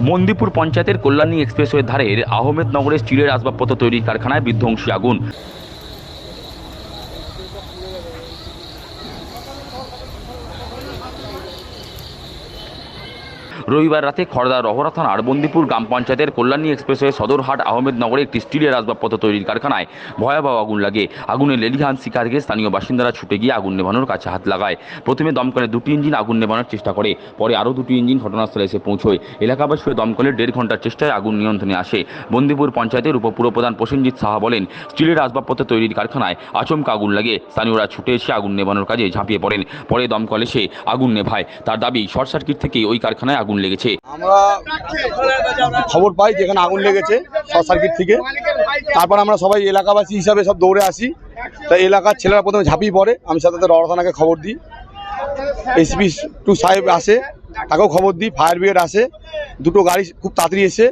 মন্দিপুর পঞ্চায়েতের কল্যাণী এক্সপ্রেসওয়ে ধারের আহমেদনগরের স্টিলের আসবাবপত্র তৈরির কারখানায় বিধ্বংসী আগুন। রবিবার রাতে খড়দা রহরা থানার বন্দিপুর গ্রাম পঞ্চায়েতের কল্যাণী এক্সপ্রেসওয়ে সদরহাট আহমেদনগরে একটি স্টিলের আসবাবপত্র তৈরির কারখানায় ভয়াবহ আগুন লাগে। আগুনে লেলিহান শিকার দেখে স্থানীয় বাসিন্দারা ছুটে গিয়ে আগুন নেভানোর কাছে হাত লাগায়। প্রথমে দমকলের দুটি ইঞ্জিন আগুন নেভানোর চেষ্টা করে, পরে আরও দুটি ইঞ্জিন ঘটনাস্থলে এসে পৌঁছয়। এলাকাবাসী দমকলের দেড় ঘণ্টার চেষ্টায় আগুন নিয়ন্ত্রণে আসে। বন্দিপুর পঞ্চায়েতের উপপুরপ্রধান প্রসেনজিৎ সাহা বলেন, স্টিলের আসবাবপত্র তৈরির কারখানায় আচমকা আগুন লাগে। স্থানীয়রা ছুটে এসে আগুন নেভানোর কাজে ঝাঁপিয়ে পড়েন। পরে দমকল এসে আগুন নেভায়। তার দাবি, শর্ট সার্কিট থেকে ওই কারখানায় আগুন লেগেছে। আমরা খবর পাই যেখানে আগুন লেগেছে, শর্ট সার্কিট থেকে। তারপর আমরা সবাই এলাকাবাসী হিসাবে সব দৌড়ে আসি। তাই এলাকার ছেলেরা প্রথমে ঝাঁপিয়ে পড়ে। আমি সাথে রড় থানাকে খবর দিই। এসপি টু সাহেব আসে, তাকেও খবর দিই। ফায়ার ব্রিগেড আসে। দুটো গাড়ি খুব তাড়াতাড়ি এসে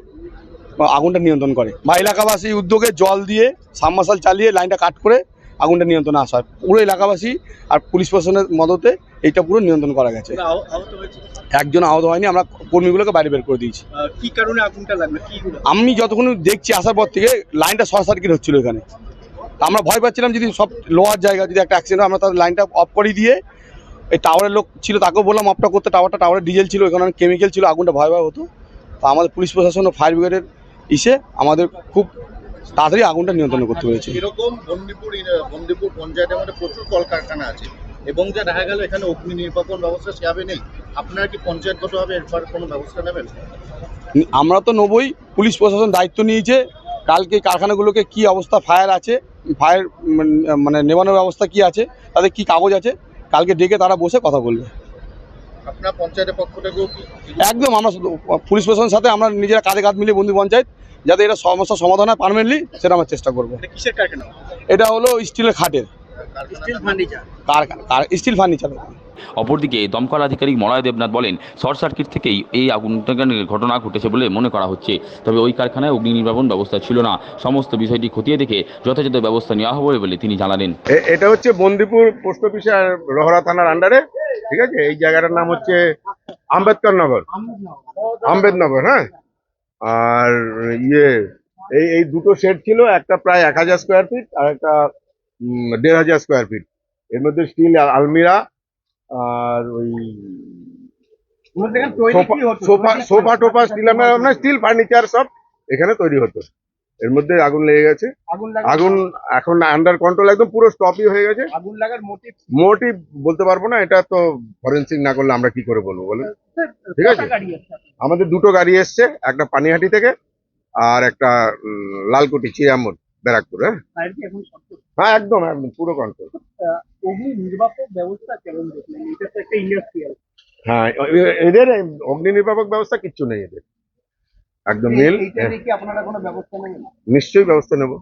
আগুনটা নিয়ন্ত্রণ করে। বা এলাকাবাসী উদ্যোগে জল দিয়ে সাবমার্শাল চালিয়ে লাইনটা কাট করে আগুনটা নিয়ন্ত্রণে আসা হয় পুরো এলাকাবাসী আর পুলিশ প্রশাসনের মদতে এইটা পুরো নিয়ন্ত্রণ করা গেছে। হয়েছে? একজন আহত হয়নি আমরা কর্মীগুলোকে বাইরে বের করে দিয়েছি। কি কারণে আগুনটা লাগল? আমি যতক্ষণ দেখছি আসার পর থেকে লাইনটা শর্ট সার্কিট হচ্ছিল এখানে। তা আমরা ভয় পাচ্ছিলাম যদি সব লোয়ার জায়গা যদি একটা অ্যাক্সিডেন্ট আমরা তার লাইনটা অফ করে দিয়ে এই টাওয়ারের লোক ছিল তাকেও বললাম অফটা করতে। টাওয়ারটা টাওয়ারে ডিজেল ছিল এখানে অনেক কেমিক্যাল ছিল আগুনটা ভয় ভয় হতো। তা আমাদের পুলিশ প্রশাসন ও ফায়ার ব্রিগেডের ইসে আমাদের খুব তাড়াতাড়ি আগুনটা নিয়ন্ত্রণ করতে পেরেছে এরকম বন্দিপুর বন্দিপুর পঞ্চায়েতের মধ্যে প্রচুর কলকারখানা আছে। এবং যা দেখা গেল এখানে অগ্নি নির্বাপন ব্যবস্থা সেভাবে নেই। আপনারা কি পঞ্চায়েতগতভাবে এরপর কোনো ব্যবস্থা নেবেন? আমরা তো নেবই পুলিশ প্রশাসন দায়িত্ব নিয়েছে। কালকে কারখানাগুলোকে কি অবস্থা ফায়ার আছে? ফায়ার মানে নেবানোর ব্যবস্থা কি আছে? তাদের কি কাগজ আছে? কালকে ডেকে তারা বসে কথা বলবে। আপনার পঞ্চায়েতের পক্ষ থেকেও একদম আমরা শুধু পুলিশ প্রশাসনের সাথে আমরা নিজেরা কাঁধে কাঁধ মিলিয়ে বন্ধু পঞ্চায়েত যাতে এটা সমস্যার সমাধান হয় পারমানেন্টলি সেটা আমরা চেষ্টা করব। কিসের কারখানা? এটা হলো স্টিলের খাটের। Steel furniture. কারখানা স্টিল ফার্নিচার। অপরদিকে দমকল আধিকারিক মলয় দেবনাথ বলেন শর্ট সার্কিট থেকেই এই আগুনটার ঘটনা ঘটেছে বলে মনে করা হচ্ছে। তবে ওই কারখানায় অগ্নি নির্বাপন ব্যবস্থা ছিল না। সমস্ত বিষয়টি খতিয়ে দেখে যথাযথ ব্যবস্থা নেওয়া হবে বলে তিনি জানালেন। এটা হচ্ছে বন্দিপুর পোস্ট অফিস আর রহরা থানার আন্ডারে ঠিক আছে? এই জায়গাটার নাম হচ্ছে আম্বেদকর নগর। আম্বেদনগর হ্যাঁ? আর ইয়ে এই এই দুটো শেড ছিল একটা প্রায় এক হাজার স্কোয়ার ফিট আর একটা দেড় হাজার স্কোয়ার ফিট এর মধ্যে স্টিল আলমিরা আর ওই সোফা সোফা টোফা স্টিল আমরা স্টিল ফার্নিচার সব এখানে তৈরি হতো। এর মধ্যে আগুন লেগে গেছে। আগুন এখন আন্ডার কন্ট্রোল একদম পুরো স্টপই হয়ে গেছে। আগুন লাগার মোটিভ মোটিভ বলতে পারব না এটা তো ফরেন্সিক না করলে আমরা কি করে বলব বলে ঠিক আছে? আমাদের দুটো গাড়ি এসছে একটা পানিহাটি থেকে আর একটা লালকুটি চিরামুর ব্যারাকপুর হ্যাঁ? হ্যাঁ একদম একদম পুরো কন্ট্রোল অগ্নি নির্বাপক ব্যবস্থা কেমন দেখলেন? এটা তো একটা ইন্ডাস্ট্রিয়াল হ্যাঁ এদের অগ্নি নির্বাপক ব্যবস্থা কিচ্ছু নেই এদের। একদম নীল এইটা আপনারা কোনো ব্যবস্থা নেবেন? নিশ্চয়ই ব্যবস্থা নেব।